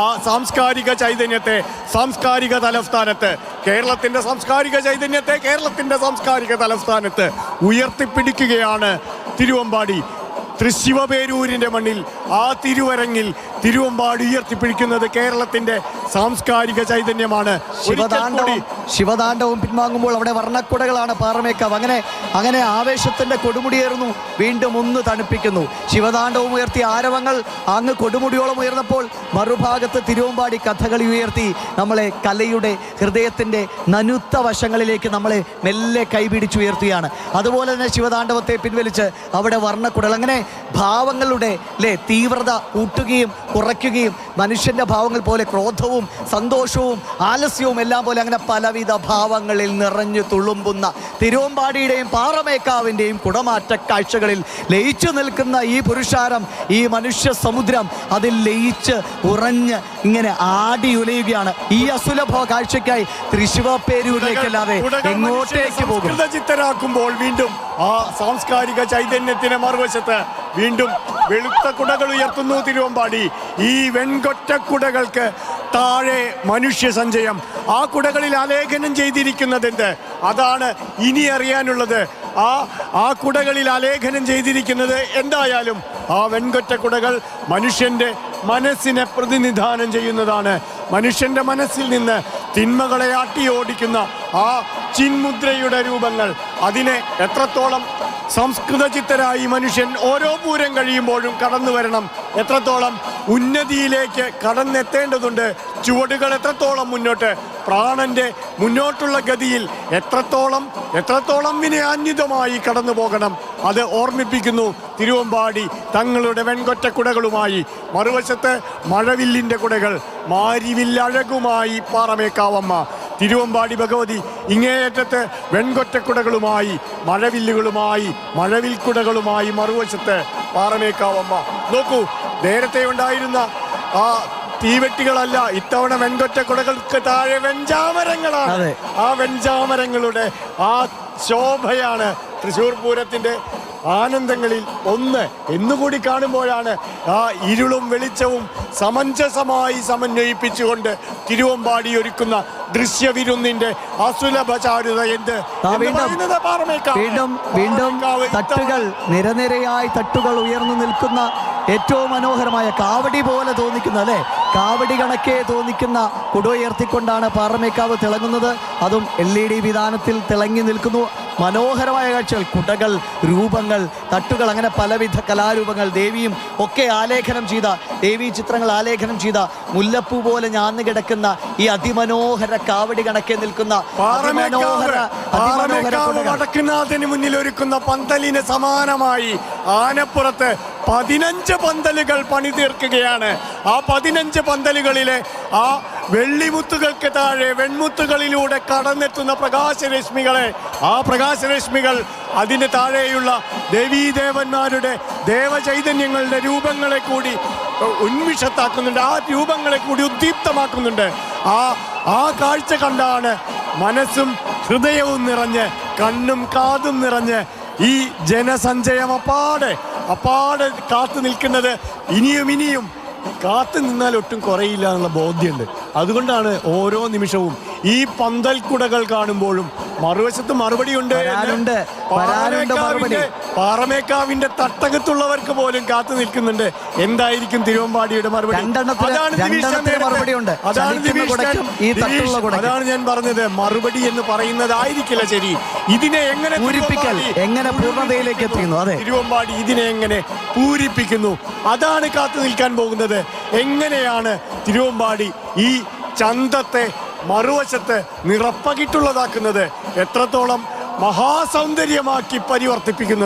ആ സാംസ്കാരിക ചൈതന്യത്തെ സാംസ്കാരിക തലസ്ഥാനത്ത് കേരളത്തിന്റെ സാംസ്കാരിക ചൈതന്യത്തെ കേരളത്തിന്റെ സാംസ്കാരിക തലസ്ഥാനത്ത് ഉയർത്തിപ്പിടിക്കുകയാണ് തിരുവമ്പാടി. തൃശിവപേരൂരിന്റെ മണ്ണിൽ ആ തിരുവരങ്ങിൽ തിരുവമ്പാട് ഉയർത്തിപ്പിടിക്കുന്നത് കേരളത്തിന്റെ സാംസ്കാരിക ചൈതന്യമാണ്. ശിവതാണ്ഡവും ശിവതാണ്ഡവും പിൻവാങ്ങുമ്പോൾ അവിടെ വർണക്കുടകളാണ് പാറമേക്കാവ്. അങ്ങനെ അങ്ങനെ ആവേശത്തിന്റെ കൊടുമുടിയേറുന്നു. വീണ്ടും ഒന്ന് തണുപ്പിക്കുന്നു. ശിവതാണ്ഡവും ഉയർത്തി ആരവങ്ങൾ അങ്ങ് കൊടുമുടിയോളം ഉയർന്നപ്പോൾ മറുഭാഗത്ത് തിരുവമ്പാടി കഥകളി ഉയർത്തി നമ്മളെ കലയുടെ ഹൃദയത്തിന്റെ നനുത്ത വശങ്ങളിലേക്ക് നമ്മളെ മെല്ലെ കൈപിടിച്ചുയർത്തുകയാണ്. അതുപോലെ തന്നെ ശിവതാണ്ഡവത്തെ പിൻവലിച്ച് അവിടെ വർണക്കുടൽ. അങ്ങനെ ഭാവങ്ങളുടെ അല്ലേ തീവ്രത കൂട്ടുകയും കുറയ്ക്കുകയും മനുഷ്യന്റെ ഭാവങ്ങൾ പോലെ ക്രോധവും സന്തോഷവും ആലസ്യവും എല്ലാം പോലെ അങ്ങനെ പലവിധ ഭാവങ്ങളിൽ നിറഞ്ഞു തുളുമ്പുന്ന തിരുവമ്പാടിയുടെയും പാറമേക്കാവിന്റെയും കുടമാറ്റ കാഴ്ചകളിൽ ലയിച്ചു നിൽക്കുന്ന ഈ പുരുഷാരം ഈ മനുഷ്യ സമുദ്രം അതിൽ ലയിച്ച് ഉറഞ്ഞ് ഇങ്ങനെ ആടിയുലയുകയാണ്. ഈ അസുലഭ കാഴ്ചയ്ക്കായി തൃശിവപ്പേരൂരിലേക്കല്ലാതെ എങ്ങോട്ടേക്ക് സംസ്കൃത ചിത്തരാക്കുമ്പോൾ വീണ്ടും ആ സാംസ്കാരിക ചൈതന്യത്തിന് മറുവശത്ത് വീണ്ടും വെളുത്ത കുടകൾ ഉയർത്തുന്നു തിരുവമ്പാടി. ഈ വെൺകൊറ്റ കുടകൾക്ക് താഴെ മനുഷ്യ സഞ്ചയം. ആ കുടകളിൽ ആലേഖനം ചെയ്തിരിക്കുന്നതെന്ത്? അതാണ് ഇനി അറിയാനുള്ളത്. ആ ആ കുടകളിൽ ആലേഖനം ചെയ്തിരിക്കുന്നത് എന്തായാലും ആ വെൺകൊറ്റ കുടകൾ മനുഷ്യന്റെ മനസ്സിനെ പ്രതിനിധാനം ചെയ്യുന്നതാണ്. മനുഷ്യന്റെ മനസ്സിൽ നിന്ന് തിന്മകളെ ആട്ടിയോടിക്കുന്ന ആ ചിന്മുദ്രയുടെ രൂപങ്ങൾ അതിനെ എത്രത്തോളം സംസ്കൃത ചിത്തരായി മനുഷ്യൻ ഓരോ പൂരം കഴിയുമ്പോഴും കടന്നു വരണം എത്രത്തോളം ഉന്നതിയിലേക്ക് കടന്നെത്തേണ്ടതുണ്ട് ചുവടുകൾ എത്രത്തോളം മുന്നോട്ട് പ്രാണന്റെ മുന്നോട്ടുള്ള ഗതിയിൽ എത്രത്തോളം എത്രത്തോളം വിനയാന്വിതമായി കടന്നു പോകണം അത് ഓർമ്മിപ്പിക്കുന്നു തിരുവമ്പാടി തങ്ങളുടെ വെൺകൊറ്റ കുടകളുമായി. മറുവശത്ത് മഴവില്ലിന്റെ കുടകൾ മാരിവില്ലഴകുമായി പാറമേക്കാവമ്മ. തിരുവമ്പാടി ഭഗവതി ഇങ്ങേയറ്റത്ത് വെൺകൊറ്റക്കുടകളുമായി മഴവില്ലുകളുമായി മഴവിൽക്കുടകളുമായി മറുവശത്ത് പാറമേക്കാവമ്മ നോക്കൂ നേരത്തെ ഉണ്ടായിരുന്ന ആ തീവെട്ടികളല്ല ഇത്തവണ വെൺകൊറ്റ കുടകൾക്ക് താഴെ വെഞ്ചാമരങ്ങളാണ് അതെ. ആ വെഞ്ചാമരങ്ങളുടെ ആ ശോഭയാണ് തൃശൂർ പൂരത്തിന്റെ ആനന്ദങ്ങളിൽ ഒന്ന് എന്നുകൂടി കാണുമ്പോഴാണ് ആ ഇരുളും വെളിച്ചവും സമഞ്ജസമായി സമന്വയിപ്പിച്ചുകൊണ്ട് തിരുവമ്പാടി ഒരുക്കുന്ന ദൃശ്യവിരുന്നിന്റെ അസുലഭ ചാരുത എന്ത് വീണ്ടും വീണ്ടും തട്ടുകൾ നിരനിരയായി തട്ടുകൾ ഉയർന്നു നിൽക്കുന്ന ഏറ്റവും മനോഹരമായ കാവടി പോലെ തോന്നിക്കുന്ന അല്ലെ? കാവടി കണക്കേ തോന്നിക്കുന്ന കുടുവയർത്തിക്കൊണ്ടാണ് പാറമേക്കാവ് തിളങ്ങുന്നത്. അതും എൽ ഇ ഡി വിധാനത്തിൽ തിളങ്ങി നിൽക്കുന്നു. മനോഹരമായ കാഴ്ചകൾ കുടകൾ രൂപങ്ങൾ തട്ടുകൾ അങ്ങനെ പലവിധ കലാരൂപങ്ങൾ ദേവിയും ഒക്കെ ആലേഖനം ചെയ്ത ദേവീ ചിത്രങ്ങൾ ആലേഖനം ചെയ്ത മുല്ലപ്പൂ പോലെ ഞാന്ന് കിടക്കുന്ന ഈ അതിമനോഹര കാവടി കണക്കെ നിൽക്കുന്ന വടക്കുന്നാഥന് മുന്നിൽ ഒരുക്കുന്ന പന്തലിന് സമാനമായി ആനപ്പുറത്ത് പതിനഞ്ച് പന്തലുകൾ പണി തീർക്കുകയാണ് ആ പതിനഞ്ച് പന്തലുകളിലെ ആ വെള്ളിമുത്തുകൾക്ക് താഴെ വെൺമുത്തുകളിലൂടെ കടന്നെത്തുന്ന പ്രകാശരശ്മികളെ. ആ പ്രകാശരശ്മികൾ അതിന് താഴെയുള്ള ദേവീദേവന്മാരുടെ ദേവചൈതന്യങ്ങളുടെ രൂപങ്ങളെ കൂടി ഉന്മിഷത്താക്കുന്നുണ്ട്. ആ രൂപങ്ങളെ കൂടി ഉദ്ദീപ്തമാക്കുന്നുണ്ട്. ആ ആ കാഴ്ച കണ്ടാണ് മനസ്സും ഹൃദയവും നിറഞ്ഞ് കണ്ണും കാതും നിറഞ്ഞ് ഈ ജനസഞ്ചയം അപ്പാടെ അപ്പാടെ കാത്തു നിൽക്കുന്നത്. ഇനിയും ഇനിയും കാത്തു നിന്നാൽ ഒട്ടും കുറയില്ല എന്നുള്ള ബോധ്യമുണ്ട്. അതുകൊണ്ടാണ് ഓരോ നിമിഷവും ഈ പന്തൽക്കുടകൾ കാണുമ്പോഴും മറുവശത്ത് മറുപടിയുണ്ട് വരാനുണ്ട്, വരാനുണ്ട് മറുപടി. പാറമേക്കാവിന്റെ- തട്ടകത്തുള്ളവർക്ക് പോലും കാത്തു നിൽക്കുന്നുണ്ട്. എന്തായിരിക്കും തിരുവമ്പാടിയുടെ മറുപടി? ദിവിഷ്, അതാണ് ഞാൻ പറഞ്ഞത്. മറുപടി എന്ന് പറയുന്നതായിരിക്കില്ല ശരി. ഇതിനെ എങ്ങനെ പൂരിപ്പിക്കൽ എങ്ങനെ പൂർണതയിലേക്ക് എത്തിക്കുന്നു? അതെ. തിരുവമ്പാടി ഇതിനെ എങ്ങനെ പൂരിപ്പിക്കുന്നു? അതാണ് കാത്തു നിൽക്കാൻ പോകുന്നത്. എങ്ങനെയാണ് തിരുവമ്പാടി ഈ ചന്തത്തെ മറുവശത്ത് നിറപ്പകിട്ടുള്ളതാക്കുന്നത് എത്രത്തോളം മഹാസൗന്ദര്യമാക്കി പരിവർത്തിപ്പിക്കുന്നത്.